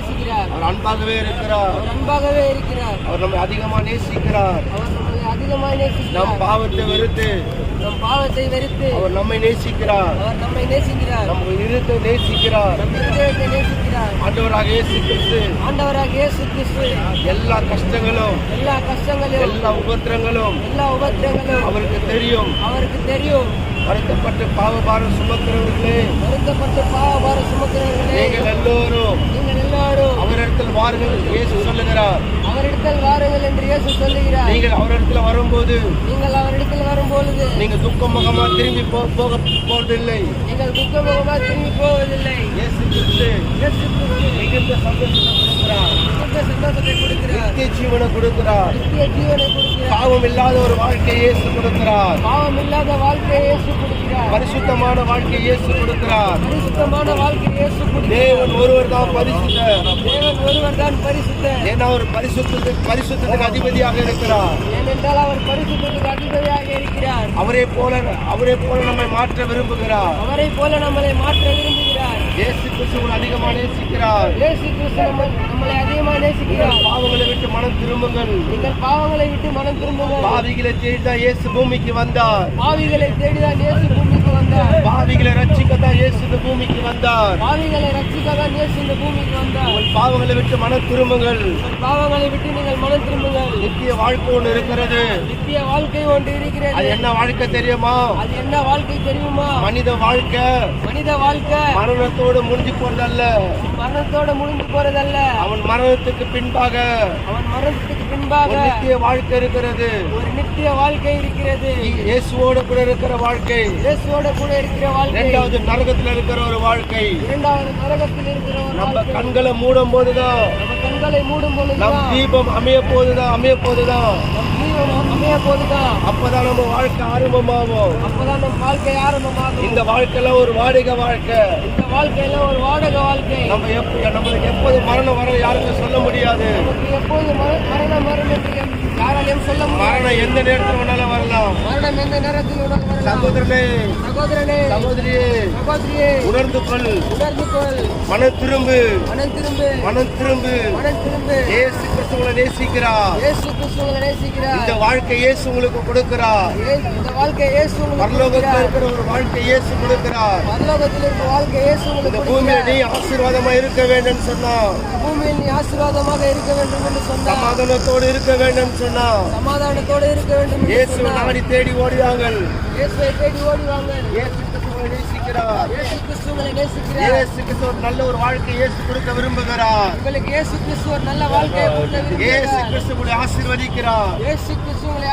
நேசிக்கிறார் அவர் அன்பாகவே இருக்கிறார். அவர் அன்பாகவே இருக்கிறார். அவர் நம்மை அதிகமாக நேசிக்கிறார். அவர் நம்மை அதிகமாய் நம் நேசிக்கிறார் பாவத்தை வெறுத்து. நம் பாவத்தை வெறுத்து. அவர் நம்மை நேசிக்கிறார். அவர் நம்மை நேசிக்கிறார். நம் இருத்தை நேசிக்கிறார். நம் இருதயத்தை நேசிக்கிறார். ஆண்டவராக இயேசு கிறிஸ்து. ஆண்டவராக இயேசு கிறிஸ்து. எல்லா கஷ்டங்களும் எல்லா கஷ்டங்களையும் எல்லா உபத்திரங்களும் எல்லா உபத்திரங்களும் அவருக்கு தெரியும். அவருக்கு தெரியும். வருத்தப்பட்டு பாவபாரம் சுமக்கிறவர்களே. வருத்தப்பட்டு பாவபார சுமக்கிறவர்களே நீங்கள் எல்லோரும் நீங்கள் எல்லாரும் அவரிடத்தில் வாருங்கள் இயேசு சொல்லுகிறார். அவரிடத்தில் வாருங்கள் என்று இயேசு சொல்லுகிறார். நீங்கள் அவரிடத்தில் வரும்போது நீங்கள் அவரிடத்தில் வரும்பொழுது நீங்க துக்கம் முகமா திரும்பி போக போவதில்லை. நீங்கள் துக்கமுகமாக திரும்பி போவதில்லை. இயேசு கிறிஸ்து இயேசு கிறிஸ்து. மிகுந்த சந்தோஷத்தை கொடுக்கிறார் சந்தோஷத்தை கொடுக்கிறார். நித்திய ஜீவனை கொடுக்கிறார். நித்திய ஜீவனை கொடுக்கிறார். பாவம் இல்லாத ஒரு வாழ்க்கை இயேசு கொடுக்கிறார். பாவம் இல்லாத வாழ்க்கையை இயேசு கொடுக்கிறார். பரிசுத்தமான வாழ்க்கை இயேசு கொடுக்கிறார். பரிசுத்தமான வாழ்க்கையை இயேசு கொடுக்கிறார். தேவன் ஒருவர் தான் பரிசுத்தர். தேவன் ஒருவர் தான் பரிசுத்தர். ஏன்னா அவர் பரிசுத்தத்துக்கு பரிசுத்தத்துக்கு அதிபதியாக இருக்கிறார். ஏனென்றால் அவர் பரிசுத்தத்துக்கு அதிபதியாக இருக்கிறார். அவரே போல அவரே போல நம்மை மாற்ற விரும்புகிறார். அவரை போல நம்மளை மாற்ற விரும்புகிறார். இயேசு கிறிஸ்துவன் அதிகமாக நேசிக்கிறார். இயேசு கிறிஸ்து நம்ம நம்மளை அதிகமாக நேசிக்கிறார். பாவங்களை விட்டு மனம் திரும்புங்கள். நீங்கள் பாவங்களை விட்டு மனம் திரும்புங்கள். பாவிகளை தேடிதான் இயேசு பூமிக்கு வந்தார். பாவிகளை தேடிதான் இயேசு பூமிக்கு வந்தார். பாவிகளை ரட்சிக்கத்தான் இயேசு இந்த பூமிக்கு வந்தார். பாவிகளை ரட்சிக்க தான் இயேசு இந்த பூமிக்கு வந்தார். உங்கள் பாவங்களை விட்டு மனம் திரும்புங்கள். பாவங்களை விட்டு நீங்கள் மனம் திரும்புங்கள். நித்திய வாழ்க்கை ஒன்று இருக்கிறது. நித்திய வாழ்க்கை ஒன்று அது இருக்கிறது என்ன வாழ்க்கை தெரியுமா? அது என்ன வாழ்க்கை தெரியுமா? மனித வாழ்க்கை. மனித வாழ்க்கை. மரணத்தோடு முடிஞ்சு போறதல்ல மரணத்தோட முடிஞ்சு போறதல்ல அவன் மரணத்துக்கு பின்பாக அவன் மரணத்துக்கு பின்பாக நித்திய வாழ்க்கை இருக்கிறது. ஒரு நித்திய வாழ்க்கை இருக்கிறது. இயேசுவோடு கூட இருக்கிற வாழ்க்கை. இயேசுவோட கூட இருக்கிற வாழ்க்கை. இரண்டாவது நரகத்துல இருக்கிற ஒரு வாழ்க்கை. இரண்டாவது நரகத்தில் இருக்கிற ஒரு நம்ம கண்களை மூடும் போதுதான் கண்களை மூடும் நம் பொழுதுதான் தீபம் அமைய போதுதான் அமைய போதுதான் நம் ஜீவன் அமைய போதுதான் அப்பதான் நம்ம வாழ்க்கை ஆரம்பமாகும். அப்பதான் நம் வாழ்க்கை ஆரம்பமாகும். இந்த வாழ்க்கையில ஒரு வாடகை வாழ்க்கை. இந்த வாழ்க்கையில ஒரு வாடகை வாழ்க்கை. நம்ம எப்ப நம்மளுக்கு எப்போது மரணம் வரும் யாருக்கும் சொல்ல முடியாது. எப்போது மர- மரணம் வரும் என்று சொல்ல மரணம் எந்த நேரத்தில் வேணாலும் வரலாம்? மரணம் எந்த நேரத்தில் உனக்கு வரலாம்? சகோதரனே. சகோதரனே. சகோதரியே. சகோதரியே. உணர்ந்து கொள். உணர்ந்து கொள். மனம் திரும்பு. மனம் திரும்பு. மனம் திரும்பு. மனம் திரும்பு. இயேசு கிறிஸ்துவனை நேசிக்கிறார். இயேசு கிறிஸ்துவை நேசிக்கிறார். இந்த வாழ்க்கை இயேசு உங்களுக்கு கொடுக்கிறார். இந்த வாழ்க்கை இயேசு பரலோகத்தில். இருக்கிற ஒரு வாழ்க்கை இயேசு கொடுக்கிறார். பரலோகத்தில் இருக்கிற வாழ்க்கை இயேசு இந்த பூமியில நீ. ஆசீர்வாதமா இருக்க வேண்டும் சொன்னா பூமியில் நீ ஆசீர்வாதமாக இருக்க வேண்டும் என்று சொன்னார். சமாதானத்தோடு இருக்க வேண்டும் சொன்னா சமாதானத்தோடு இருக்க வேண்டும் இயேசு. நாடி தேடி ஓடியாங்கள் இயேசுவை தேடி ஓடி வாங்க இயேசு கிறிஸ்துவை நேசிக்கிறார். இயேசு கிறிஸ்துவை நேசிக்கிறார். இயேசு கிறிஸ்து ஒரு நல்ல ஒரு வாழ்க்கை இயேசு கொடுக்க விரும்புகிறார். உங்களுக்கு இயேசு கிறிஸ்து ஒரு நல்ல வாழ்க்கையை கொடுக்க இயேசு விரும்புகிறார். கிறிஸ்து உங்களை ஆசீர்வதிக்கிறார். இயேசு கிறிஸ்து உங்களை